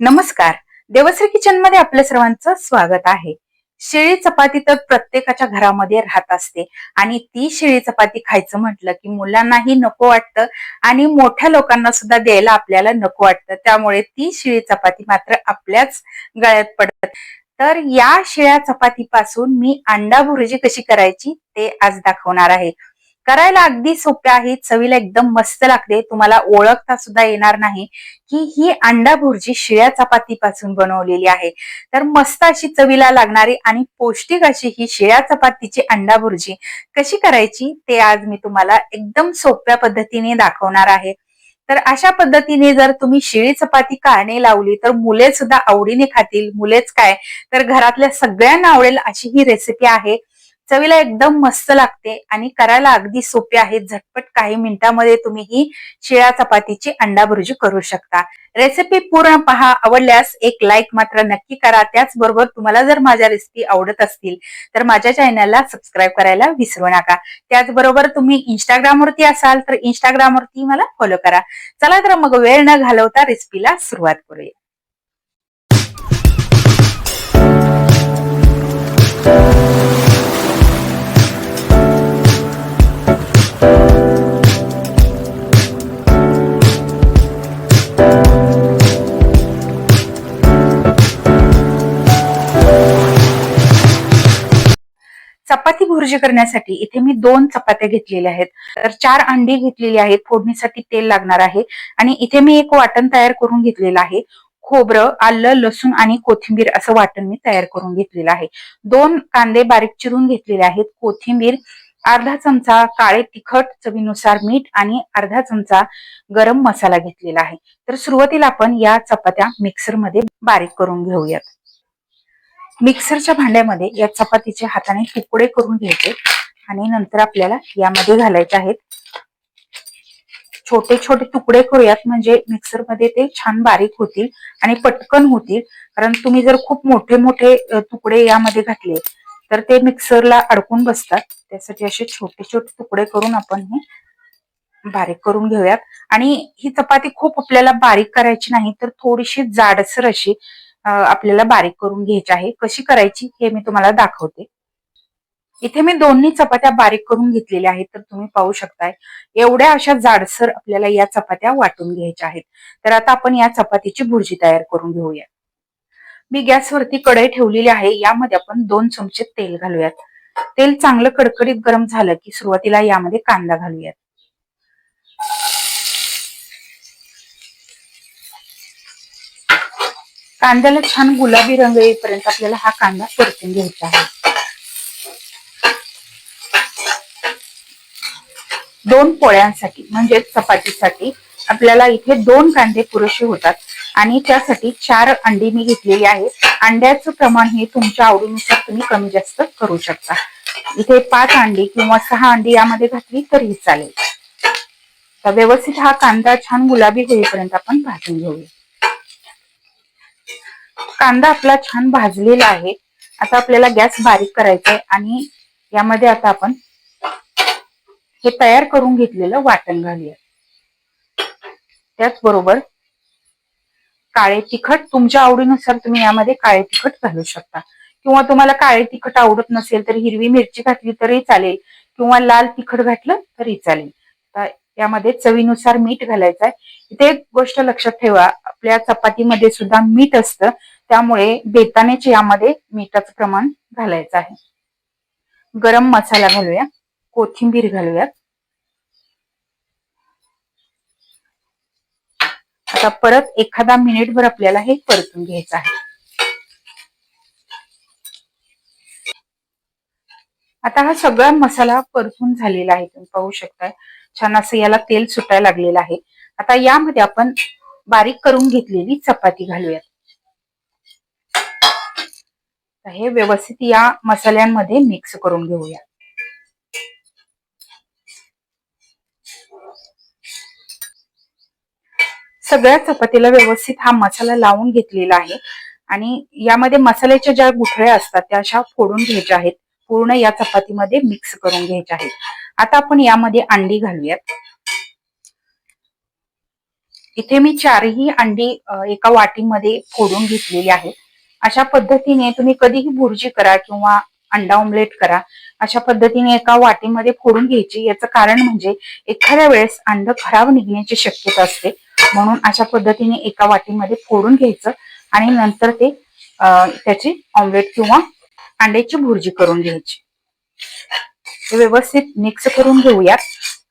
नमस्कार. देवश्री किचनमध्ये आपल्या सर्वांचं स्वागत आहे. शिळी चपाती तर प्रत्येकाच्या घरामध्ये राहत असते आणि ती शिळी चपाती खायचं म्हटलं की मुलांनाही नको वाटतं आणि मोठ्या लोकांना सुद्धा द्यायला आपल्याला नको वाटतं. त्यामुळे ती शिळी चपाती मात्र आपल्याच गळ्यात पडत तर या शिळ्या चपातीपासून मी अंडा भुर्जी कशी करायची ते आज दाखवणार आहे. करायला अगदी सोप्या आहे चवीला एकदम मस्त लागते. तुम्हाला ओळखता सुद्धा येणार नाही की ही अंडा भुर्जी शिळ्या चपातीपासून बनवलेली आहे. तर मस्त अशी चवीला लागणारी आणि पौष्टिक अशी ही शिळ्या चपातीची अंडा भुर्जी कशी करायची ते आज मी तुम्हाला एकदम सोप्या पद्धतीने दाखवणार आहे. तर अशा पद्धतीने जर तुम्ही शिळी चपाती काढणे लावली तर मुले सुद्धा आवडीने खातील. मुलेच काय? तर घरातल्या सगळ्यांना आवडेल अशी ही रेसिपी आहे. चवीला एकदम मस्त लागते आणि करायला अगदी सोपे आहे झटपट काही मिनिटांमध्ये तुम्ही ही शिळ्या चपातीची अंडा भुर्जी करू शकता. रेसिपी पूर्ण पहा. आवडल्यास एक लाईक मात्र नक्की करा. त्याचबरोबर तुम्हाला जर माझ्या रेसिपी आवडत असतील तर माझ्या चॅनलला सबस्क्राईब करायला विसरू नका. त्याचबरोबर तुम्ही इंस्टाग्रामवरती असाल तर इंस्टाग्रामवरती मला फॉलो करा. चला तर मग वेळ न घालवता रेसिपीला सुरुवात करूया. चपाती भुर्जी करण्यासाठी इथे मी दोन चपात्या घेतलेल्या आहेत. तर चार अंडी घेतलेली आहेत. फोडणीसाठी तेल लागणार आहे. आणि इथे मी एक वाटण तयार करून घेतलेलं आहे. खोबरं आलं लसूण आणि कोथिंबीर असं वाटण मी तयार करून घेतलेलं आहे. दोन कांदे बारीक चिरून घेतलेले आहेत. कोथिंबीर अर्धा चमचा काळे तिखट चवीनुसार मीठ आणि अर्धा चमचा गरम मसाला घेतलेला आहे. तर सुरुवातीला आपण या चपात्या मिक्सरमध्ये बारीक करून घेऊयात. मिक्सरच्या भांड्यामध्ये या चपातीचे हाताने तुकडे करून घ्यायचे आणि नंतर आपल्याला यामध्ये घालायचे आहेत. छोटे छोटे तुकडे करूयात म्हणजे मिक्सरमध्ये ते छान बारीक होतील आणि पटकन होतील. कारण तुम्ही जर खूप मोठे मोठे तुकडे यामध्ये घातले तर ते मिक्सरला अडकून बसतात. त्यासाठी असे छोटे छोटे तुकडे करून आपण हे बारीक करून घेऊयात. आणि ही चपाती खूप आपल्याला बारीक करायची नाही तर थोडीशी जाडसर अशी आपल्याला बारीक करून घ्यायची आहे. कशी करायची हे मी तुम्हाला दाखवते. इथे मी दोन्ही चपात्या बारीक करून घेतलेल्या आहेत तर तुम्ही पाहू शकताय. एवढ्या अशा जाडसर आपल्याला या चपात्या वाटून घ्यायच्या आहेत. तर आता आपण या चपातीची भुर्जी तयार करून घेऊया. मी गॅसवरती कढई ठेवलेली आहे. यामध्ये आपण दोन चमचे तेल घालूयात. तेल चांगलं कडकडीत गरम झालं की सुरुवातीला यामध्ये कांदा घालूयात. कांद्याला छान गुलाबी रंग येईपर्यंत आपल्याला हा कांदा परतून घ्यायचा आहे. दोन पोळ्यांसाठी म्हणजे चपातीसाठी आपल्याला इथे दोन कांदे पुरेसे होतात. आणि त्यासाठी चार अंडी मी घेतलेली आहे अंड्याचं प्रमाण हे तुमच्या आवडीनुसार तुम्ही कमी जास्त करू शकता. इथे पाच अंडी किंवा सहा अंडी यामध्ये घातली तरी चालेल. तर व्यवस्थित हा कांदा छान गुलाबी होईपर्यंत आपण भाजून घेऊया. कांदा आपला छान भाजलेला आहे. आता आपल्याला गॅस बारीक करायचा आहे आणि यामध्ये आता आपण हे तयार करून घेतलेलं वाटण घालूया. त्याचबरोबर काळे तिखट तुमच्या आवडीनुसार तुम्ही यामध्ये काळे तिखट घालू शकता. किंवा तुम्हाला काळे तिखट आवडत नसेल तर हिरवी मिरची घातली तरी चालेल. किंवा लाल तिखट घातलं तरी चालेल. यामध्ये चवीनुसार मीठ घालायचं आहे इथे एक गोष्ट लक्षात ठेवा आपल्या चपातीमध्ये सुद्धा मीठ असतं. त्यामुळे बेतानेच यामध्ये मिठाचं प्रमाण घालायचं आहे. गरम मसाला घालूया कोथिंबीर घालूयात. आता परत एखादा मिनिटभर आपल्याला हे परतून घ्यायचं आहे. आता हा सगळा मसाला परतून झालेला आहे तुम्ही पाहू शकताय. छान असं याला तेल सुटायला लागलेलं आहे. आता यामध्ये आपण बारीक करून घेतलेली चपाती घालूयात. हे व्यवस्थित या मसाल्यांमध्ये मिक्स करून घेऊया. सगळ्या चपातीला व्यवस्थित हा मसाला लावून घेतलेला आहे. आणि यामध्ये मसाल्याच्या ज्या गुठळ्या असतात त्या अशा फोडून घ्यायच्या आहेत. पूर्ण या चपातीमध्ये मिक्स करून घ्यायचे आहेत आता आपण यामध्ये अंडी घालूयात. इथे मी चारही अंडी एका वाटीमध्ये फोडून घेतलेली आहेत अशा पद्धतीने तुम्ही कधीही भुर्जी करा किंवा अंडा ऑमलेट करा अशा पद्धतीने एका वाटीमध्ये फोडून घ्यायची. याचं कारण म्हणजे एखाद्या वेळेस अंड खराब निघण्याची शक्यता असते. म्हणून अशा पद्धतीने एका वाटीमध्ये फोडून घ्यायचं आणि नंतर ते त्याची ऑमलेट किंवा अंड्याची भुर्जी करून घ्यायची. व्यवस्थित मिक्स करून घेऊयात.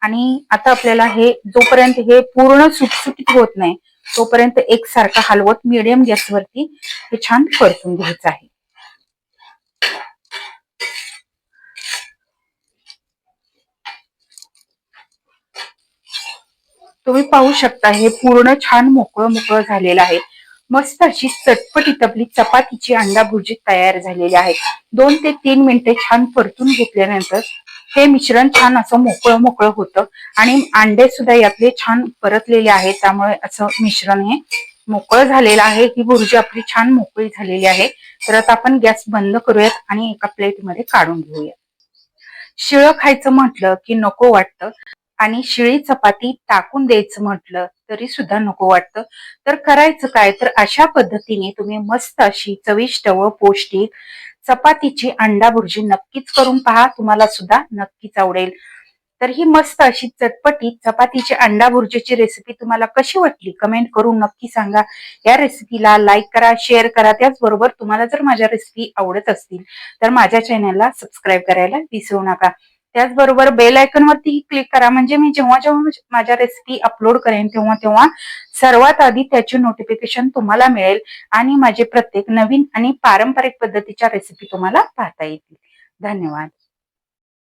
आणि आता आपल्याला हे जोपर्यंत हे पूर्ण सुटसुटीत होत नाही तोपर्यंत एकसारखं हलवत मिडियम गॅसवरती हे छान परतून घ्यायचं आहे. तुम्ही पाहू शकता हे पूर्ण छान मोकळं मोकळं झालेलं आहे. मस्त अशी चटपटीत आपली चपातीची अंडा भुर्जी तयार झालेली आहे. दोन ते तीन मिनिटे छान परतून घेतल्यानंतर हे मिश्रण छान असं मोकळं मोकळं होतं आणि अंडे सुद्धा यातले छान परतलेले आहेत. त्यामुळे असं मिश्रण हे मोकळं झालेलं आहे. ही भुर्जी आपली छान मोकळी झालेली आहे. तर आता आपण गॅस बंद करूयात आणि एका प्लेटमध्ये काढून घेऊया शिळं खायचं म्हटलं की नको वाटतं. आणि शिळी चपाती टाकून द्यायचं म्हटलं तरी सुद्धा नको वाटतं. तर करायचं काय? तर अशा पद्धतीने तुम्ही मस्त अशी चविष्ट व पौष्टिक चपातीची अंडा भुर्जी नक्कीच करून पहा. तुम्हाला सुद्धा नक्कीच आवडेल. तर ही मस्त अशी चटपटीत चपातीची अंडा भुर्जीची रेसिपी तुम्हाला कशी वाटली? कमेंट करून नक्की सांगा. या रेसिपीला लाईक करा शेअर करा. त्याचबरोबर तुम्हाला जर माझ्या रेसिपी आवडत असतील तर माझ्या चॅनलला सबस्क्राईब करायला विसरू नका. त्याचबरोबर बेल आयकॉन वरती क्लिक करा. म्हणजे मी जेव्हा जेव्हा माझ्या रेसिपी अपलोड करेन तेव्हा तेव्हा सर्वात आधी त्याची नोटिफिकेशन तुम्हाला मिळेल आणि माझे प्रत्येक नवीन आणि पारंपरिक पद्धतीच्या रेसिपी तुम्हाला पाहता येतील. धन्यवाद.